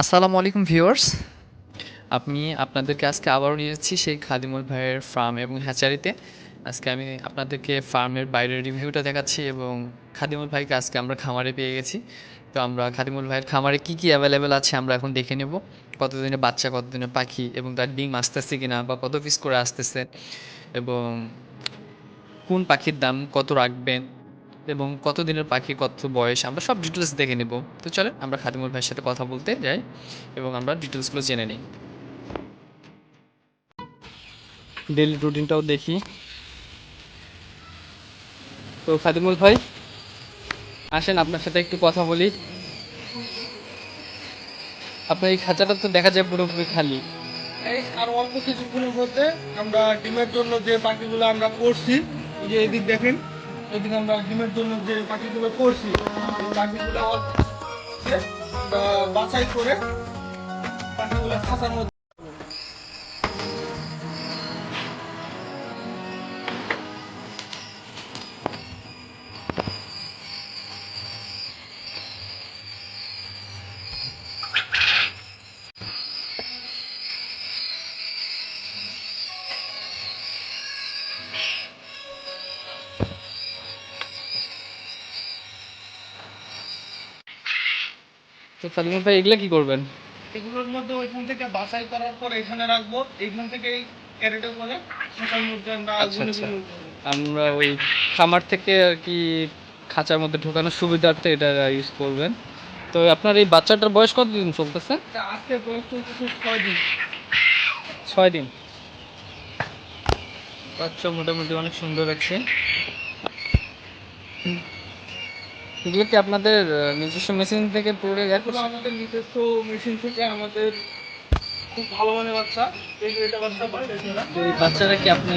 আসসালামু আলাইকুম, ভিউয়ার্স। আমি আপনাদেরকে আজকে আবারও নিয়ে যাচ্ছি সেই খাদিমুল ভাইয়ের ফার্ম এবং হ্যাচারিতে আজকে আমি আপনাদেরকে ফার্মের বাইরের রিভিউটা দেখাচ্ছি এবং খাদিমুল ভাইকে আজকে আমরা খামারে পেয়ে গেছি। তো আমরা খাদিমুল ভাইয়ের খামারে কী কী অ্যাভেলেবেল আছে আমরা এখন দেখে নেব। কতদিনের বাচ্চা কতদিনের পাখি এবং তার ডিম আসতেছে কিনা বা কত পিস করে আসতেছে এবং কোন পাখির দাম কত রাখবেন এবং কত দিনের পাখি কত বয়স আমরা সব ডিটেলস দেখে নেব। তো চলেন আমরা খাদিমুল ভাইয়ের সাথে কথা বলতে যাই এবং আমরা ডিটেলসগুলো জেনে নিই। ডেলি রুটিনটাও দেখি। তো খাদিমুল ভাই আসেন আপনার সাথে একটু কথা বলি। আপনার এই খাঁচাটা তো দেখা যায় পুরোপুরি খালি। এই আর অল্প কিছুক্ষণের মধ্যে আমরা ডিমের জন্য যে পাখিগুলো আমরা করছি যে এদিক দেখেন। এদিকে আমরা ডিমের জন্য যে পাখিগুলো করছি পাখিগুলো বাছাই করে পাখিগুলো খাঁচার মধ্যে তো খাদিমুল ভাই এগুলা কি করবেন? এগুলোর মধ্যে ওইখান থেকে বাছাই করার পর এখানে রাখব। এইখান থেকে এই ক্যারেটে করে খাঁচার মধ্যে আমরা আচ্ছা, আচ্ছা। আমরা ওই খামার থেকে আর কি খাঁচার মধ্যে ঢোকানোর সুবিধার্থে এটা ইউজ করবেন। তো আপনার এই বাচ্চাটার বয়স কত দিন চলতেছে? এটা আজকে বয়স চলতেছে ছয় দিন। ছয় দিন। বাচ্চা মোটামুটি অনেক সুন্দর আছে এগুলো কি আপনাদের নিজস্ব মেশিন থেকে পড়ে গেছে। এগুলো আমাদের নিজস্ব মেশিন থেকে আমাদের খুব ভালো মানের বাচ্চা এই দুইটা বাচ্চা এই বাচ্চারা কি আপনি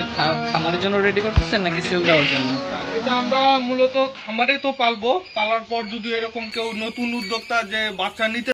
খামারের জন্য রেডি করতেছেন নাকি সেল দেওয়ার জন্য? এটা আমরা মূলত খামারে তো পালবো পালার পর যদি এরকম কেউ নতুন উদ্যোক্তা যে বাচ্চা নিতে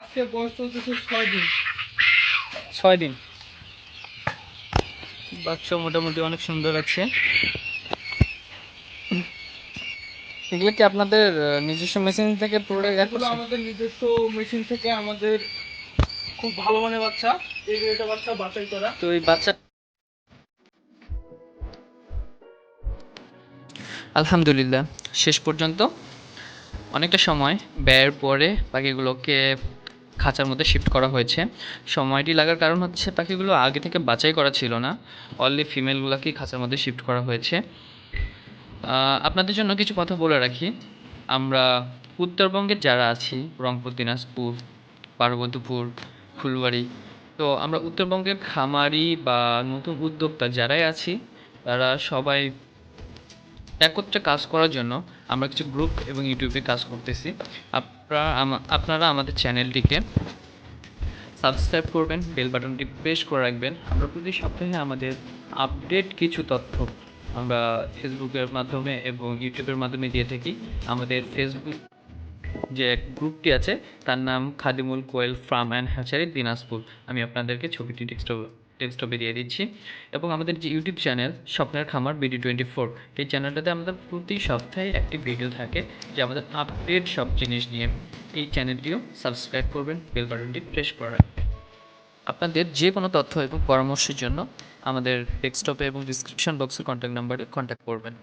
আজকে বয়স চলতেছে ছয় দিন। ছয় দিন। বাচ্চা মোটামুটি অনেক সুন্দর আছে। এগুলো কি আপনাদের নিজস্ব মেশিন থেকে প্রোডাক্ট এগুলো আমাদের নিজস্ব মেশিন থেকে আমাদের খুব ভালো মানের বাচ্চা। এই বাচ্চা বাছাই করা। তো এই বাচ্চা আলহামদুলিল্লাহ। শেষ পর্যন্ত অনেকটা সময় ব্যয়ের পরে পাখিগুলোকে খাঁচার মধ্যে শিফট করা হয়েছে। সময়টি লাগার কারণ হচ্ছে পাখিগুলো আগে থেকে বাছাই করা ছিল না। অনলি ফিমেলগুলোকেই খাঁচার মধ্যে শিফট করা হয়েছে। আপনাদের জন্য কিছু কথা বলে রাখি। আমরা উত্তরবঙ্গের যারা আছি, রংপুর, দিনাজপুর, পার্বতীপুর, ফুলবাড়ি, তো আমরা উত্তরবঙ্গের খামারি বা নতুন উদ্যোক্তা যারাই আছি, তারা সবাই একত্রে কাজ করার জন্য আমরা কিছু গ্রুপ এবং ইউটিউবে কাজ করতেছি। আপনারা আপনারা আমাদের চ্যানেলটিকে সাবস্ক্রাইব করবেন বেল বাটনটি প্রেস করে রাখবেন। আমরা প্রতি সপ্তাহে আমাদের আপডেট কিছু তথ্য আমরা ফেসবুকের মাধ্যমে এবং ইউটিউবের মাধ্যমে দিয়ে থাকি। আমাদের ফেসবুক যে গ্রুপটি আছে, তার নাম Khadimul quail farm and hatchery Dinajpur. আমি আপনাদেরকে ছবিটি টেক্সট ডেস্কটপে দিয়ে দিচ্ছি। এবং আমাদের যে ইউটিউব চ্যানেল, স্বপ্নের খামার বিডি টোয়েন্টি ফোর এই চ্যানেলটাতে আমাদের প্রতি সপ্তাহে একটি ভিডিও থাকে যে আমাদের আপডেট সব জিনিস নিয়ে। এই চ্যানেলটিও সাবস্ক্রাইব করবেন বেল বাটনটি প্রেস করে আপনাদের যে কোনো তথ্য এবং পরামর্শের জন্য আমাদের ডেস্কটপে এবং ডিসক্রিপশন বক্সের কন্ট্যাক্ট নাম্বারে কন্ট্যাক্ট করবেন।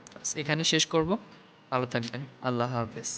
এখানে শেষ করব। ভালো থাকবেন। আল্লাহ হাফেজ।